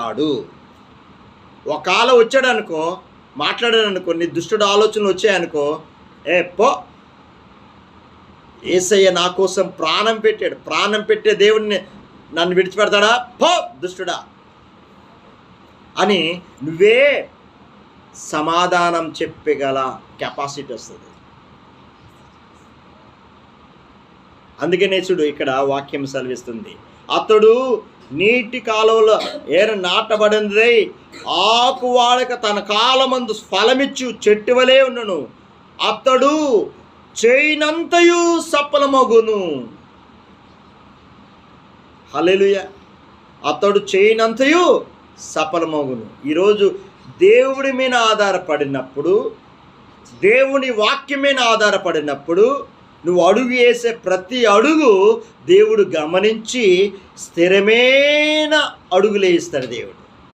ఆడు ఒకవేళ వచ్చాడు అనుకో మాట్లాడాడు అనుకో నీ దుష్టుడు ఆలోచనలు వచ్చాయనుకో ఏ పో. ఏసయ్య నా కోసం ప్రాణం పెట్టాడు. ప్రాణం పెట్టే దేవుడిని నన్ను విడిచిపెడతాడా? పో దుష్టుడా. అని నువ్వే సమాధానం చెప్పగల కెపాసిటీ వస్తుంది. అందుకనే చూడు ఇక్కడ వాక్యం సెలవిస్తుంది. అతడు నీటి కాలువలో ఏర నాటబడినదై. ఆకు వాడక తన కాలమందు ఫలమిచ్చు చెట్టు వలె ఉన్నను. అతడు చేయనంతయు సఫలమగును. హలెలుయ అతడు చేయనంతయు సఫలమగును. ఈరోజు దేవుడి మీద ఆధారపడినప్పుడు దేవుని వాక్యం మీద ఆధారపడినప్పుడు నువ్వు అడుగు వేసే ప్రతి అడుగు దేవుడు గమనించి స్థిరమైన అడుగులేస్తాడు దేవుడు.